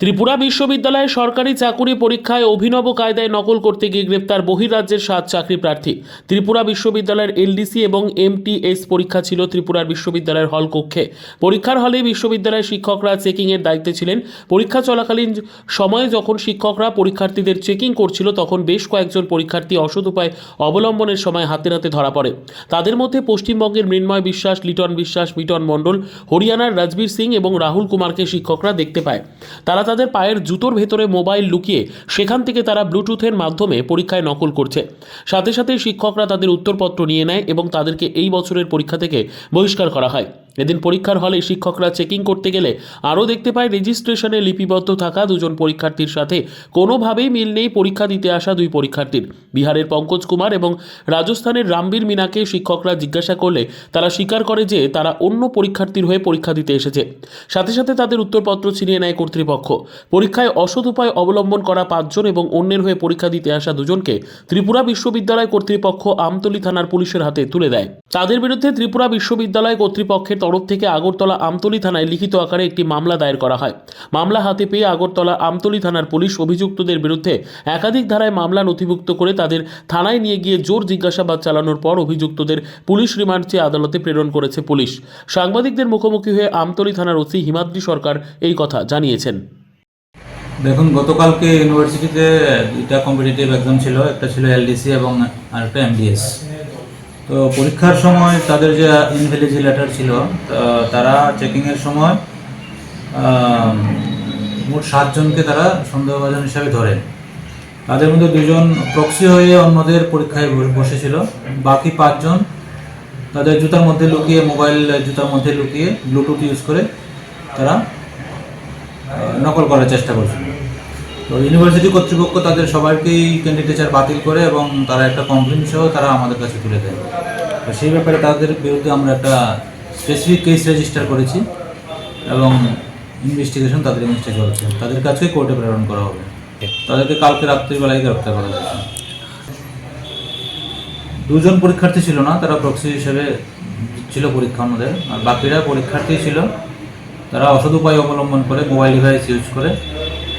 ত্রিপুরা বিশ্ববিদ্যালয়ে সরকারি চাকুরি পরীক্ষায় অভিনব কায়দায় নকল করতে গিয়ে গ্রেপ্তার বহিরাজ্যের সাত চাকরি প্রার্থী। ত্রিপুরা বিশ্ববিদ্যালয়ের এলডিসি এবং এমটিএস পরীক্ষা ছিল ত্রিপুরার বিশ্ববিদ্যালয়ের হল কক্ষে। পরীক্ষার হলে বিশ্ববিদ্যালয়ের শিক্ষকরা চেকিংয়ের দায়িত্বে ছিলেন। পরীক্ষা চলাকালীন সময়ে যখন শিক্ষকরা পরীক্ষার্থীদের চেকিং করছিল, তখন বেশ কয়েকজন পরীক্ষার্থী অসৎ উপায় অবলম্বনের সময় হাতে নাতে ধরা পড়ে। তাদের মধ্যে পশ্চিমবঙ্গের মৃন্ময় বিশ্বাস, লিটন বিশ্বাস, মিটন মণ্ডল, হরিয়ানার রাজবীর সিং এবং রাহুল কুমারকে শিক্ষকরা দেখতে পায়। তারা তাদের পায়ের জুতোর ভেতরে মোবাইল লুকিয়ে সেখান থেকে তারা ব্লুটুথের মাধ্যমে পরীক্ষায় নকল করছে। সাথে সাথে শিক্ষকরা তাদের উত্তরপত্র নিয়ে নেয় এবং তাদেরকে এই বছরের পরীক্ষা থেকে বহিষ্কার করা হয়। এদিন পরীক্ষার হলে শিক্ষকরা চেকিং করতে গেলে আরও দেখতে পায় রেজিস্ট্রেশনে লিপিবদ্ধ থাকা দুজন পরীক্ষার্থীর সাথে কোনোভাবেই মিল নেই পরীক্ষা দিতে আসা দুই পরীক্ষার্থীর। বিহারের পঙ্কজ কুমার এবং রাজস্থানের রামবীর মিনাকে শিক্ষকরা জিজ্ঞাসা করলে তারা স্বীকার করে যে তারা অন্য পরীক্ষার্থীর হয়ে পরীক্ষা দিতে এসেছে। সাথে সাথে তাদের উত্তরপত্র ছিনিয়ে নেয় কর্তৃপক্ষ। পরীক্ষায় অসৎ উপায় অবলম্বন করা পাঁচজন এবং অন্যের হয়ে পরীক্ষা দিতে আসা দুজনকে ত্রিপুরা বিশ্ববিদ্যালয় কর্তৃপক্ষ আমতলী থানার পুলিশের হাতে তুলে দেয়। তাদের বিরুদ্ধে ত্রিপুরা বিশ্ববিদ্যালয় কর্তৃপক্ষের তরফ থেকে আগরতলা আমতলি থানায় লিখিত আকারে একটি মামলা দায়ের করা হয়। মামলা হাতে পেয়ে আগরতলা আমতলি থানার পুলিশ অভিযুক্তদের বিরুদ্ধে একাধিক ধারায় মামলা নথিভুক্ত করে তাদের থানায় নিয়ে গিয়ে জোর জিজ্ঞাসাবাদ চালানোর পর অভিযুক্তদের পুলিশ রিমান্ড চেয়ে আদালতে প্রেরণ করেছে পুলিশ। সাংবাদিকদের মুখোমুখি হয়ে আমতলি থানার ওসি হিমাদ্রি সরকার এই কথা জানিয়েছেন। দেখুন, গতকালকে ইউনিভার্সিটিতে দুইটা কম্পিটিটিভ এক্সাম ছিল, একটা ছিল এলডিসি এবং আরেকটা এমডিএস তো পরীক্ষার সময় তাদের যে ইনভ্যালিজি লেটার ছিল তারা চেকিংয়ের সময় মোট সাতজনকে তারা সন্দেহভাজন হিসাবে ধরে। তাদের মধ্যে দুজন প্রক্সি হয়ে অন্যদের পরীক্ষায় বসেছিল। বাকি পাঁচজন তাদের জুতার মধ্যে লুকিয়ে মোবাইল জুতার মধ্যে লুকিয়ে ব্লুটুথ ইউজ করে তারা নকল করার চেষ্টা করছিল। তো ইউনিভার্সিটি কর্তৃপক্ষ তাদের সবাইকেই ক্যান্ডিডেচার বাতিল করে এবং তারা একটা কমপ্লেন সহ তারা আমাদের কাছে তুলে দেয়। তো সেই ব্যাপারে তাদের বিরুদ্ধে আমরা একটা স্পেসিফিক কেস রেজিস্টার করেছি এবং ইনভেস্টিগেশন তাদের ইনভেস্টে চলছে। তাদের কাছে কোর্টে প্রেরণ করা হবে। তাদেরকে কালকে রাত্রিবেলায় গ্রেপ্তার করা হয়েছে। দুজন পরীক্ষার্থী ছিল না, তারা প্রক্সি হিসেবে ছিল পরীক্ষা অন্যদের আর বাকিরা পরীক্ষার্থী ছিল। তারা অসদ উপায় অবলম্বন করে মোবাইল ডিভাইস ইউজ করে